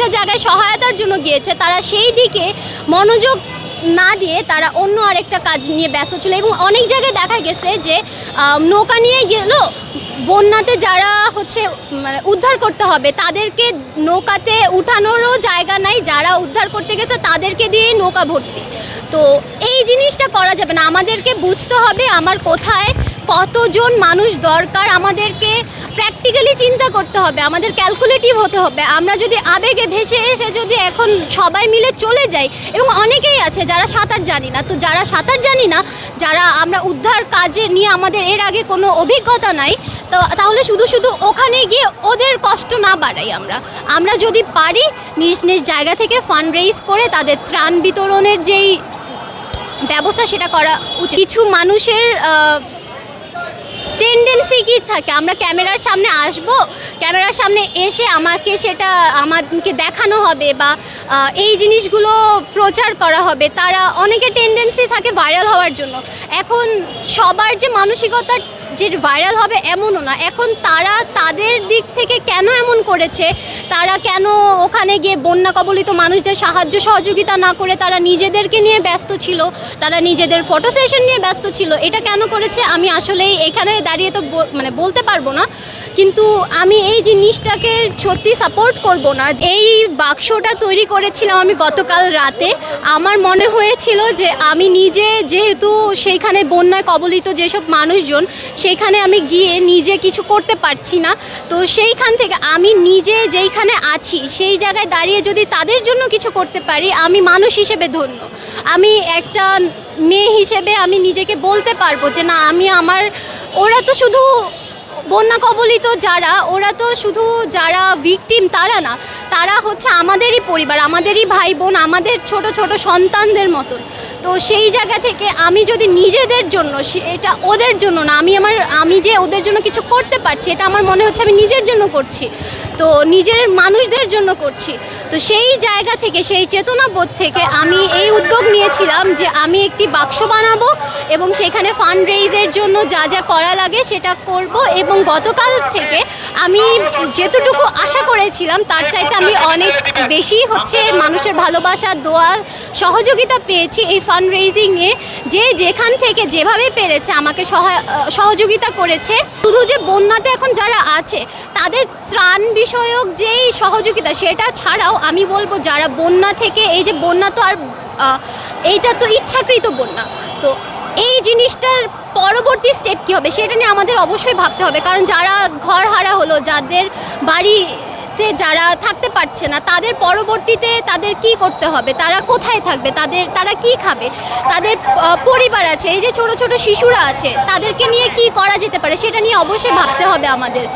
একটা জায়গায় সহায়তার জন্য গিয়েছে, তারা সেই দিকে মনোযোগ না দিয়ে তারা অন্য আরেকটা কাজ নিয়ে ব্যস্ত ছিল এবং অনেক জায়গায় দেখা গেছে যে নৌকা নিয়ে গেল, বন্যাতে যারা হচ্ছে মানে উদ্ধার করতে হবে, তাদেরকে নৌকাতে উঠানোরও জায়গা নাই, যারা উদ্ধার করতে গেছে তাদেরকে দিয়ে নৌকা ভর্তি। তো এই জিনিসটা করা যাবে না, আমাদেরকে বুঝতে হবে আমার কোথায় কতজন মানুষ দরকার আমাদেরকে প্র্যাকটিক্যালি চিন্তা করতে হবে, আমাদের ক্যালকুলেটিভ হতে হবে। আমরা যদি আবেগে ভেসে এসে যদি এখন সবাই মিলে চলে যাই, এবং অনেকেই আছে যারা সাঁতার জানি না, তো যারা সাঁতার জানি না, যারা আমরা উদ্ধার কাজে নিয়ে আমাদের এর আগে কোনো অভিজ্ঞতা নাই, তো তাহলে শুধু শুধু ওখানে গিয়ে ওদের কষ্ট না বাড়াই আমরা। আমরা যদি পারি, নিজ নিজ জায়গা থেকে ফান্ড রেইজ করে তাদের ত্রাণ বিতরণের যেই ব্যবস্থা সেটা করা উচিত। কিছু মানুষের টেন্ডেন্সি কি থাকে? আমরা ক্যামেরার সামনে আসব, ক্যামেরার সামনে এসে আমাকে সেটা আমাকে দেখানো হবে বা এই জিনিসগুলো প্রচার করা হবে। তারা অনেকে টেন্ডেন্সি থাকে ভাইরাল হওয়ার জন্য। এখন সবার যে মানসিকতা যে ভাইরাল হবে এমনও না। এখন তারা তাদের দিক থেকে কেন এমন করেছে? তারা কেন ওখানে গিয়ে বন্যা কবলিত মানুষদের সাহায্য সহযোগিতা না করে তারা নিজেদেরকে নিয়ে ব্যস্ত ছিল? তারা নিজেদের ফটো সেশন নিয়ে ব্যস্ত ছিল? এটা কেন করেছে? আমি আসলেই এখানে দাঁড়িয়ে তো মানে বলতে পারব না। কিন্তু আমি এই জিনিসটাকে সত্যি সাপোর্ট করব না। এই বাক্সটা তৈরি করেছিলাম আমি গতকাল রাতে। আমার মনে হয়েছিল যে আমি নিজে যেহেতু সেইখানে বন্যায় কবলিত যেসব মানুষজন, সেইখানে আমি গিয়ে নিজে কিছু করতে পারছি না। তো সেইখান থেকে আমি নিজে যেইখানে আছি, সেই জায়গায় দাঁড়িয়ে যদি তাদের জন্য কিছু করতে পারি, আমি মানুষ হিসেবে ধন্য। আমি একটা মেয়ে হিসেবে আমি নিজেকে বলতে পারব যে না, আমি আমার, ওরা তো শুধু বন্যা কবলিত যারা, ওরা তো শুধু যারা ভিকটিম তারা না, তারা হচ্ছে আমাদেরই পরিবার, আমাদেরই ভাই বোন আমাদের ছোট ছোট সন্তানদের মতন। তো সেই জায়গা থেকে আমি যদি নিজেদের জন্য এটা ওদের জন্য না, আমি আমার, আমি যে ওদের জন্য কিছু করতে পারছি, এটা আমার মনে হচ্ছে আমি নিজের জন্য করছি। তো নিজের মানুষদের জন্য করছি। তো সেই জায়গা থেকে, সেই চেতনাবোধ থেকে আমি এই উদ্যোগ নিয়েছিলাম যে আমি একটি বাক্স বানাবো এবং সেখানে ফান্ড রেইজের জন্য যা যা করা লাগে সেটা করব এবং গতকাল থেকে আমি যেতটুকু আশা করেছিলাম তার চাইতে আমি অনেক বেশি হচ্ছে মানুষের ভালোবাসা, দোয়া, সহযোগিতা পেয়েছি এই ফান্ড রেইজিংয়ে যে যেখান থেকে যেভাবে পেরেছে আমাকে সহায়- সহযোগিতা করেছে। শুধু যে বন্যাতে এখন যারা আছে তাদের ত্রাণ বিষয়ক যেই সহযোগিতা সেটা ছাড়াও আমি বলব যারা বন্যা থেকে, এই যে বন্যা তো আর এইটা তো ইচ্ছাকৃত বন্যা। তো এই জিনিসটার পরবর্তী স্টেপ কী হবে সেটা নিয়ে আমাদের অবশ্যই ভাবতে হবে। কারণ যারা ঘর হারা হলো, যাদের বাড়িতে যারা থাকতে পারছে না, তাদের পরবর্তীতে তাদের কি করতে হবে? তারা কোথায় থাকবে? তাদের, তারা কি খাবে? তাদের পরিবার আছে, এই যে ছোট ছোট শিশুরা আছে, তাদেরকে নিয়ে কি করা যেতে পারে সেটা নিয়ে অবশ্যই ভাবতে হবে আমাদের।